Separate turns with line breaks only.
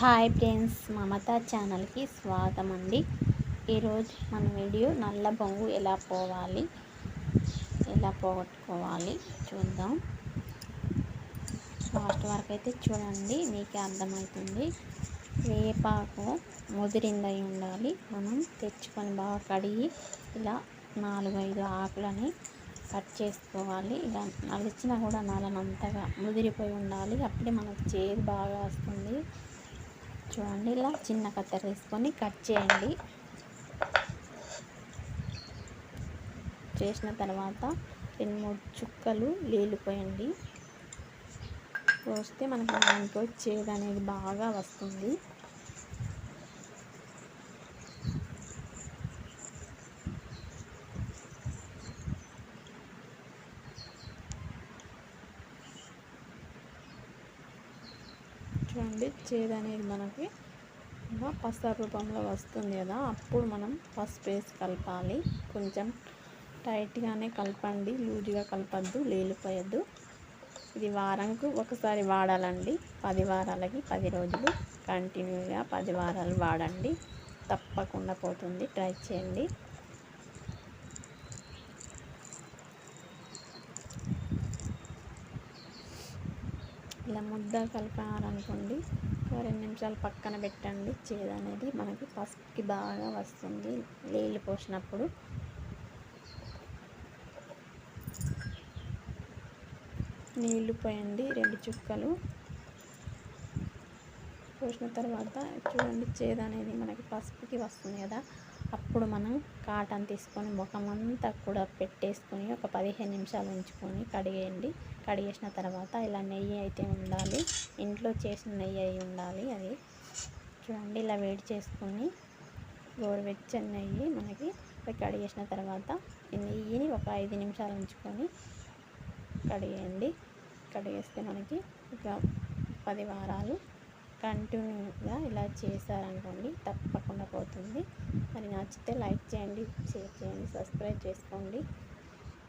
Hi friends Mamata ఛానల్కి స్వాగతం అండి ఈరోజు మన వీడియో నల్ల బొంగు ఎలా పోవాలి ఎలా పోగొట్టుకోవాలి చూద్దాం. లాస్ట్ వరకు అయితే చూడండి మీకే అర్థమవుతుంది. వేపాకు ముదిరిందై ఉండాలి. మనం తెచ్చుకొని బాగా కడిగి ఇలా నాలుగైదు ఆకులని కట్ చేసుకోవాలి. ఇలా నలిచినా కూడా నలనంతగా ముదిరిపోయి ఉండాలి. అప్పుడే మనకు చేదు బాగా వస్తుంది. చూడండి ఇలా చిన్న కత్తెర తీసుకొని కట్ చేయండి. చేసిన తర్వాత రెండు మూడు చుక్కలు నీళ్ళు పోయండి. పోస్తే మనకు దాంట్లో చేదు అనేది బాగా వస్తుంది. చూడండి చేదు అనేది మనకి పసర రూపంలో వస్తుంది కదా అప్పుడు మనం పసుపు వేసి కలపాలి. కొంచెం టైట్గానే కలపండి లూజ్గా కలపద్దు లేలిపోయద్దు. ఇది వారంకు ఒకసారి వాడాలండి. పది వారాలకి పది రోజులు కంటిన్యూగా పది వారాలు వాడండి. తప్పకుండా పోతుంది. ట్రై చేయండి. ఇలా ముద్ద కలిపారనుకోండి రెండు నిమిషాలు పక్కన పెట్టండి. చేదు అనేది మనకి పసుపుకి బాగా వస్తుంది నీళ్ళు పోసినప్పుడు. నీళ్ళు పోయండి రెండు చుక్కలు. పోసిన తర్వాత చూడండి చేదు అనేది మనకి పసుపుకి వస్తుంది కదా. అప్పుడు మనం కాటన్ తీసుకొని ముఖం అంతా కూడా పెట్టేసుకొని ఒక పదిహేను నిమిషాలు ఉంచుకొని కడిగేయండి. కడిగేసిన తర్వాత ఇలా నెయ్యి అయితే ఉండాలి. ఇంట్లో చేసిన నెయ్యి అయి ఉండాలి అది. చూడండి ఇలా వేడి చేసుకొని గోరువెచ్చని నెయ్యి మనకి కడిగేసిన తర్వాత ఈ నెయ్యిని ఒక ఐదు నిమిషాలు ఉంచుకొని కడిగేయండి. కడిగేస్తే మనకి ఇక పది వారాలు కంటిన్యూగా ఇలా చేశారనుకోండి తప్పకుండా పోతుంది. మరి నచ్చితే లైక్ చేయండి షేర్ చేయండి సబ్స్క్రైబ్ చేసుకోండి.